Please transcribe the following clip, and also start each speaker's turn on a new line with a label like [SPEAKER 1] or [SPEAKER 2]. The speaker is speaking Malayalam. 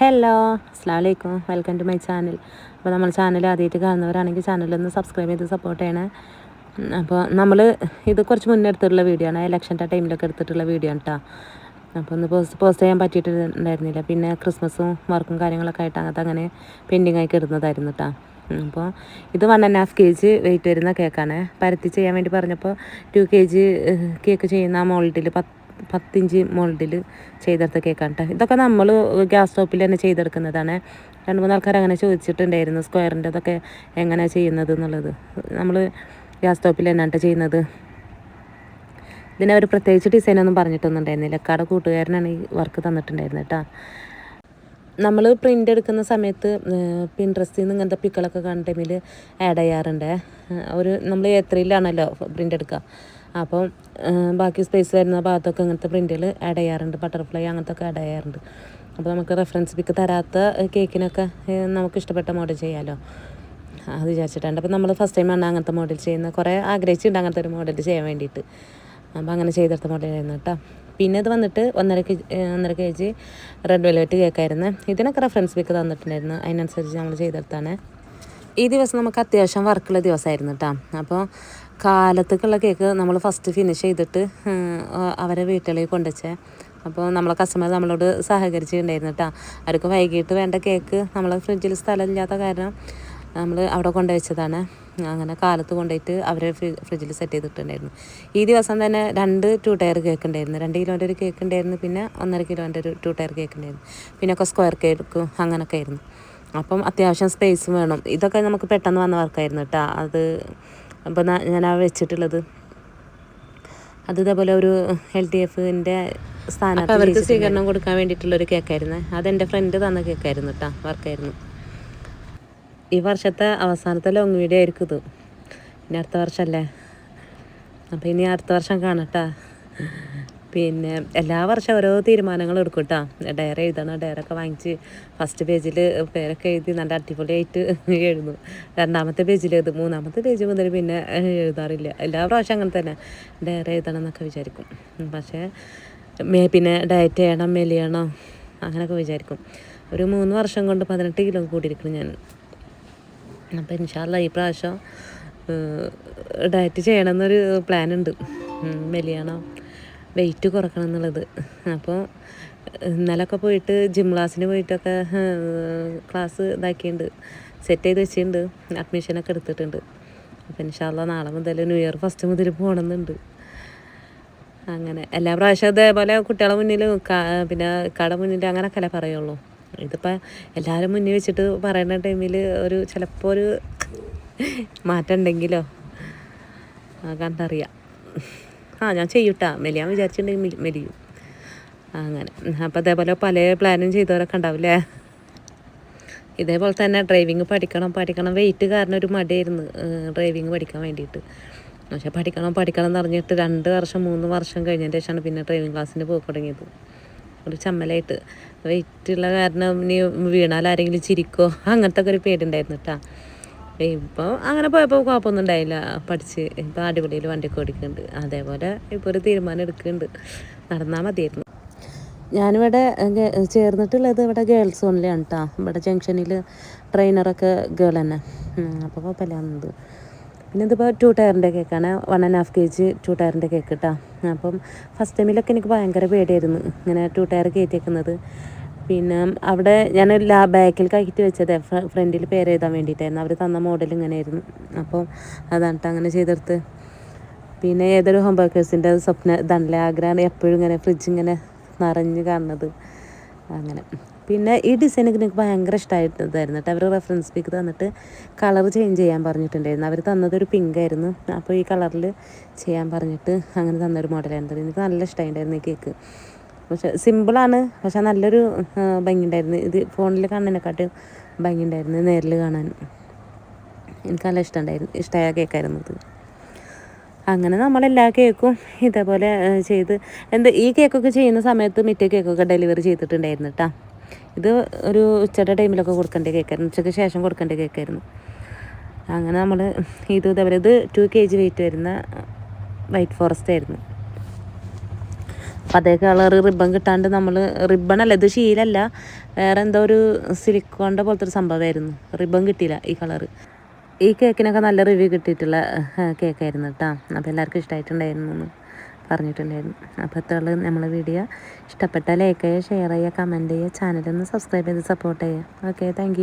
[SPEAKER 1] ഹലോ അസ്സാം വലൈക്കും വെൽക്കം ടു മൈ ചാനൽ അപ്പോൾ നമ്മൾ ചാനൽ ആദ്യമായിട്ട് കാണുന്നവരാണെങ്കിൽ ചാനലൊന്ന് സബ്സ്ക്രൈബ് ചെയ്ത് സപ്പോർട്ട് ചെയ്യണേ. അപ്പോൾ നമ്മൾ ഇത് കുറച്ച് മുന്നേ എടുത്തിട്ടുള്ള വീഡിയോ ആണ്. ഇലക്ഷന്റെ ടൈമിലൊക്കെ എടുത്തിട്ടുള്ള വീഡിയോ ആണ് കേട്ടോ അപ്പോൾ ഒന്ന് പോസ്റ്റ് പോസ്റ്റ് ചെയ്യാൻ പറ്റിയിട്ടുണ്ടായിരുന്നില്ല. പിന്നെ ക്രിസ്മസും വർക്കും കാര്യങ്ങളൊക്കെ ആയിട്ട് അങ്ങനത്തെ അങ്ങനെ പെൻഡിങ് ആയി കിടന്നതായിരുന്നു കേട്ടോ അപ്പോൾ ഇത് one and half K G weight വരുന്ന കേക്കാണ് പരത്തി ചെയ്യാൻ വേണ്ടി പറഞ്ഞപ്പോൾ ടു കെ ജി കേക്ക് ചെയ്യുന്ന ആ മോൾഡിൽ പത്ത് പത്തിഞ്ച് മോൾഡിൽ ചെയ്തെടുത്ത കേക്കാണ് കേട്ടോ ഇതൊക്കെ നമ്മൾ ഗ്യാസ് സ്റ്റോപ്പിൽ തന്നെ ചെയ്തെടുക്കുന്നതാണ്. രണ്ട് മൂന്ന് ആൾക്കാർ അങ്ങനെ ചോദിച്ചിട്ടുണ്ടായിരുന്നു സ്ക്വയറിന്റെ അതൊക്കെ എങ്ങനെയാണ് ചെയ്യുന്നത് എന്നുള്ളത്. നമ്മൾ ഗ്യാസ് സ്റ്റോപ്പിൽ തന്നെയാണ് ചെയ്യുന്നത്. ഇതിനെ അവർ പ്രത്യേകിച്ച് ഡിസൈനൊന്നും പറഞ്ഞിട്ടൊന്നും ഉണ്ടായിരുന്നില്ല കട കൂട്ടുകാരനാണ് ഈ വർക്ക് തന്നിട്ടുണ്ടായിരുന്നത് കേട്ടോ നമ്മൾ പ്രിന്റ് എടുക്കുന്ന സമയത്ത് പിൻട്രസ്റ്റിൽ നിന്ന് ഇങ്ങനത്തെ പിക്കളൊക്കെ കണ്ടെങ്കിൽ ആഡ് ചെയ്യാറുണ്ട്. ഒരു നമ്മൾ എത്രയിലാണല്ലോ പ്രിന്റ് എടുക്കുക അപ്പം ബാക്കി സ്പേസ് വരുന്ന ഭാഗത്തൊക്കെ ഇങ്ങനത്തെ പ്രിന്റിൽ ആഡ് ചെയ്യാറുണ്ട്. ബട്ടർഫ്ലൈ അങ്ങനത്തെ ഒക്കെ ആഡ് ചെയ്യാറുണ്ട്. അപ്പോൾ നമുക്ക് റെഫറൻസ് പിക്ക് തരാത്ത കേക്കിനൊക്കെ നമുക്ക് ഇഷ്ടപ്പെട്ട മോഡൽ ചെയ്യാമല്ലോ അത് വിചാരിച്ചിട്ടുണ്ട് അപ്പോൾ നമ്മൾ ഫസ്റ്റ് ടൈം ടൈമാണ് അങ്ങനത്തെ മോഡൽ ചെയ്യുന്നത്. കുറേ ആഗ്രഹിച്ചിട്ടുണ്ട് അങ്ങനത്തെ ഒരു മോഡൽ ചെയ്യാൻ വേണ്ടിയിട്ട്. അപ്പോൾ അങ്ങനെ ചെയ്തെടുത്ത മോഡലായിരുന്നു കേട്ടോ. പിന്നെ ഇത് വന്നിട്ട് ഒന്നര കെ ഒന്നര കെ ജി റെഡ് വെൽവെറ്റ് കേക്കായിരുന്നു ഇതിനൊക്കെ റെഫറൻസ് പിക്ക് തന്നിട്ടുണ്ടായിരുന്നു. അതിനനുസരിച്ച് നമ്മൾ ചെയ്തെടുത്താണ്. ഈ ദിവസം നമുക്ക് അത്യാവശ്യം വർക്കുള്ള ദിവസമായിരുന്നു കേട്ടോ അപ്പോൾ കാലത്തേക്കുള്ള കേക്ക് നമ്മൾ ഫസ്റ്റ് ഫിനിഷ് ചെയ്തിട്ട് അവരെ വീട്ടിലേക്ക് കൊണ്ടുവച്ചേ. അപ്പോൾ നമ്മളെ കസ്റ്റമർ നമ്മളോട് സഹകരിച്ചിട്ടുണ്ടായിരുന്നു കേട്ടോ അവർക്ക് വൈകിട്ട് വേണ്ട കേക്ക് നമ്മളെ ഫ്രിഡ്ജിൽ സ്ഥലമില്ലാത്ത കാരണം നമ്മൾ അവിടെ കൊണ്ടുവച്ചതാണ്. അങ്ങനെ കാലത്ത് കൊണ്ടുപോയിട്ട് അവരെ ഫ്രിഡ്ജിൽ സെറ്റ് ചെയ്തിട്ടുണ്ടായിരുന്നു. ഈ ദിവസം തന്നെ രണ്ട് ടു ടയർ കേക്ക് ഉണ്ടായിരുന്നു. രണ്ട് കിലോന്റെ ഒരു കേക്ക് ഉണ്ടായിരുന്നു. പിന്നെ ഒന്നര കിലോന്റെ ഒരു ടു ടയർ കേക്ക് ഉണ്ടായിരുന്നു. പിന്നെ ഒക്കെ സ്ക്വയർ കേക്കും അങ്ങനെയൊക്കെ ആയിരുന്നു. അപ്പം അത്യാവശ്യം സ്പേസും വേണം. ഇതൊക്കെ നമുക്ക് പെട്ടെന്ന് വന്ന വർക്കായിരുന്നു കേട്ടോ അത് അപ്പം ഞാൻ ആ വെച്ചിട്ടുള്ളത്. അത് ഇതേപോലെ ഒരു എൽ ഡി എഫിന്റെ സ്ഥാനത്ത് അവർക്ക് സ്വീകരണം കൊടുക്കാൻ വേണ്ടിയിട്ടുള്ളൊരു കേക്കായിരുന്നു. അതെന്റെ ഫ്രണ്ട് തന്ന കേക്കായിരുന്നു കേട്ടോ വർക്കായിരുന്നു. ഈ വർഷത്തെ അവസാനത്തെ ലോങ് വീഡിയോ ആയിരിക്കും ഇത്. ഇനി അടുത്ത വർഷമല്ലേ അപ്പോൾ ഇനി അടുത്ത വർഷം കാണട്ടാ പിന്നെ എല്ലാ വർഷവും ഓരോ തീരുമാനങ്ങൾ എടുക്കും കേട്ടോ ഡയറി എഴുതണം ഡയറൊക്കെ വാങ്ങിച്ച് ഫസ്റ്റ് പേജിൽ പേരൊക്കെ എഴുതി നല്ല അടിപൊളിയായിട്ട് എഴുതുന്നു. രണ്ടാമത്തെ പേജിൽ എഴുതും മൂന്നാമത്തെ പേജ് മുതൽ പിന്നെ എഴുതാറില്ല. എല്ലാ പ്രാവശ്യം അങ്ങനെ തന്നെ ഡയറി എഴുതണം എന്നൊക്കെ വിചാരിക്കും. പക്ഷേ മേ പിന്നെ ഡയറ്റ് ചെയ്യണം മെലിയണം അങ്ങനെയൊക്കെ വിചാരിക്കും. ഒരു മൂന്ന് വർഷം കൊണ്ട് പതിനെട്ട് കിലോ കൂടിയിരിക്കണം ഞാൻ. അപ്പോൾ ഇൻഷാല്ല ഈ പ്രാവശ്യം ഡയറ്റ് ചെയ്യണം എന്നൊരു പ്ലാൻ ഉണ്ട്. മെലിയണം വെയിറ്റ് കുറക്കണം എന്നുള്ളത്. അപ്പോൾ ഇന്നലൊക്കെ പോയിട്ട് ജിം ക്ലാസ്സിന് പോയിട്ടൊക്കെ ക്ലാസ് ഇതാക്കിയിട്ടുണ്ട് സെറ്റ് ചെയ്ത് വെച്ചിട്ടുണ്ട് അഡ്മിഷനൊക്കെ എടുത്തിട്ടുണ്ട്. അപ്പം ഇൻഷാല്ല നാളെ മുതൽ ന്യൂ ഇയർ ഫസ്റ്റ് മുതൽ പോകണമെന്നുണ്ട് അങ്ങനെ. എല്ലാ പ്രാവശ്യം അതേപോലെ കുട്ടികളെ മുന്നിൽ പിന്നെ കട മുന്നിൽ അങ്ങനെയൊക്കെ അല്ലേ പറയുള്ളൂ. ഇതിപ്പോൾ എല്ലാവരും മുന്നിൽ വെച്ചിട്ട് പറയുന്ന ടൈമിൽ ഒരു ചിലപ്പോൾ ഒരു മാറ്റം ഉണ്ടെങ്കിലോ? കണ്ടറിയാം. ആ ഞാൻ ചെയ്യൂട്ടാ. മെലിയാൻ വിചാരിച്ചിട്ടുണ്ടെങ്കിൽ മെലി- മെലിയും. അങ്ങനെ. അപ്പോൾ അതേപോലെ പല പ്ലാനും ചെയ്തവരൊക്കെ ഉണ്ടാവില്ലേ? ഇതേപോലെ തന്നെ ഡ്രൈവിങ് പഠിക്കണം പഠിക്കണം. വെയിറ്റ് കാരണം ഒരു മടിയായിരുന്നു ഡ്രൈവിങ് പഠിക്കാൻ വേണ്ടിയിട്ട്. പക്ഷേ പഠിക്കണം പഠിക്കണം എന്ന് പറഞ്ഞിട്ട് രണ്ട് വർഷം മൂന്ന് വർഷം കഴിഞ്ഞതിന് ശേഷമാണ് പിന്നെ ഡ്രൈവിംഗ് ക്ലാസ്സിന് പോയി തുടങ്ങിയത്. ഒരു ചമ്മലായിട്ട്. വെയിറ്റുള്ള കാരണം ഇനി വീണാൽ ആരെങ്കിലും ചിരിക്കോ? അങ്ങനത്തെ ഒക്കെ ഒരു പേടിയുണ്ടായിരുന്നു കേട്ടോ ഇപ്പോൾ അങ്ങനെ പോയപ്പോൾ കുഴപ്പമൊന്നും ഉണ്ടായില്ല. പഠിച്ച് ഇപ്പോൾ അടിപൊളിയിൽ വണ്ടിയൊക്കെ ഓടിക്കുന്നുണ്ട് അതേപോലെ ഇപ്പോൾ ഒരു തീരുമാനം എടുക്കുന്നുണ്ട് നടന്നാൽ മതിയായിരുന്നു. ഞാനിവിടെ ചേർന്നിട്ടുള്ളത് ഇവിടെ ഗേൾസ് ഓൺലിയാണ് കേട്ടോ ഇവിടെ ജംഗ്ഷനിൽ ട്രെയിനറൊക്കെ ഗേൾ തന്നെ അപ്പോൾ കുഴപ്പമില്ലാന്നത് പിന്നെ ഇതിപ്പോൾ ടു ടയറിന്റെ കേക്കാണ്. One and half K G two ടയറിന്റെ cake കേട്ടോ അപ്പം ഫസ്റ്റ് ടൈമിലൊക്കെ എനിക്ക് ഭയങ്കര പേടിയായിരുന്നു ഇങ്ങനെ ടു ടയർ കയറ്റിയേക്കുന്നത് പിന്നെ അവിടെ ഞാൻ ലാ ബാക്കിൽ കയറ്റി വെച്ചത്. ഫ്രണ്ടിൽ പേര് എഴുതാൻ വേണ്ടിയിട്ടായിരുന്നു. അവർ തന്ന മോഡൽ ഇങ്ങനെയായിരുന്നു. അപ്പോൾ അതാണ് അങ്ങനെ ചെയ്തെടുത്ത്. പിന്നെ ഏതൊരു ഹോം വർക്കേഴ്സിന്റെ സ്വപ്ന ഇതാണല്ലേ ആഗ്രഹമാണ് എപ്പോഴും ഇങ്ങനെ ഫ്രിഡ്ജ് ഇങ്ങനെ നിറഞ്ഞ് കാണുന്നത്. അങ്ങനെ. പിന്നെ ഈ ഡിസൈൻ എനിക്ക് ഭയങ്കര ഇഷ്ടമായിട്ടായിരുന്നു കേട്ടോ അവർ റെഫറൻസ് പിക്ക് തന്നിട്ട് കളർ ചേഞ്ച് ചെയ്യാൻ പറഞ്ഞിട്ടുണ്ടായിരുന്നു. അവർ തന്നതൊരു പിങ്ക് ആയിരുന്നു. അപ്പോൾ ഈ കളറിൽ ചെയ്യാൻ പറഞ്ഞിട്ട് അങ്ങനെ തന്നൊരു മോഡലായിരുന്നു എനിക്ക് നല്ല ഇഷ്ടമായിട്ടുണ്ടായിരുന്നു ഈ കേക്ക് പക്ഷെ സിമ്പിളാണ്. പക്ഷെ നല്ലൊരു ഭംഗിയുണ്ടായിരുന്നു. ഇത് ഫോണിൽ കാണുന്നതിനെക്കാട്ടും ഭംഗിയുണ്ടായിരുന്നു നേരിൽ കാണാൻ. എനിക്ക് നല്ല ഇഷ്ടമുണ്ടായിരുന്നു. ഇഷ്ടമായ കേക്കായിരുന്നു ഇത്. അങ്ങനെ നമ്മളെല്ലാ കേക്കും ഇതേപോലെ ചെയ്ത് എന്ത് ഈ കേക്കൊക്കെ ചെയ്യുന്ന സമയത്ത് മിറ്റേ കേക്കൊക്കെ ഡെലിവറി ചെയ്തിട്ടുണ്ടായിരുന്നു കേട്ടോ ഇത് ഒരു ഉച്ചയുടെ ടൈമിലൊക്കെ കൊടുക്കേണ്ട കേക്കായിരുന്നു. ഉച്ചയ്ക്ക് ശേഷം കൊടുക്കേണ്ട കേക്കായിരുന്നു. അങ്ങനെ നമ്മൾ ഇത് ഇതേപോലെ ഇത് ടു കെ ജി വെയിറ്റ് വരുന്ന വൈറ്റ് ഫോറസ്റ്റ് ആയിരുന്നു. അപ്പോൾ അതേ കളർ റിബൺ കിട്ടാണ്ട് നമ്മൾ റിബൺ അല്ല ഇത് ശീലല്ല. വേറെ എന്തോ ഒരു സിലിക്കോണിന്റെ പോലത്തെ ഒരു സംഭവമായിരുന്നു. റിബൺ കിട്ടിയില്ല ഈ കളറ് ഈ കേക്കിനൊക്കെ നല്ല റിവ്യൂ കിട്ടിയിട്ടുള്ള കേക്കായിരുന്നു കേട്ടോ അപ്പോൾ എല്ലാവർക്കും ഇഷ്ടമായിട്ടുണ്ടായിരുന്നു എന്ന് പറഞ്ഞിട്ടുണ്ടായിരുന്നു. അപ്പോൾ ഇത്രയുള്ള നമ്മളെ വീഡിയോ ഇഷ്ടപ്പെട്ടാൽ ലൈക്ക് ചെയ്യുക ഷെയർ ചെയ്യുക കമന്റ് ചെയ്യുക ചാനലൊന്ന് സബ്സ്ക്രൈബ് ചെയ്ത് സപ്പോർട്ട് ചെയ്യുക. Okay thank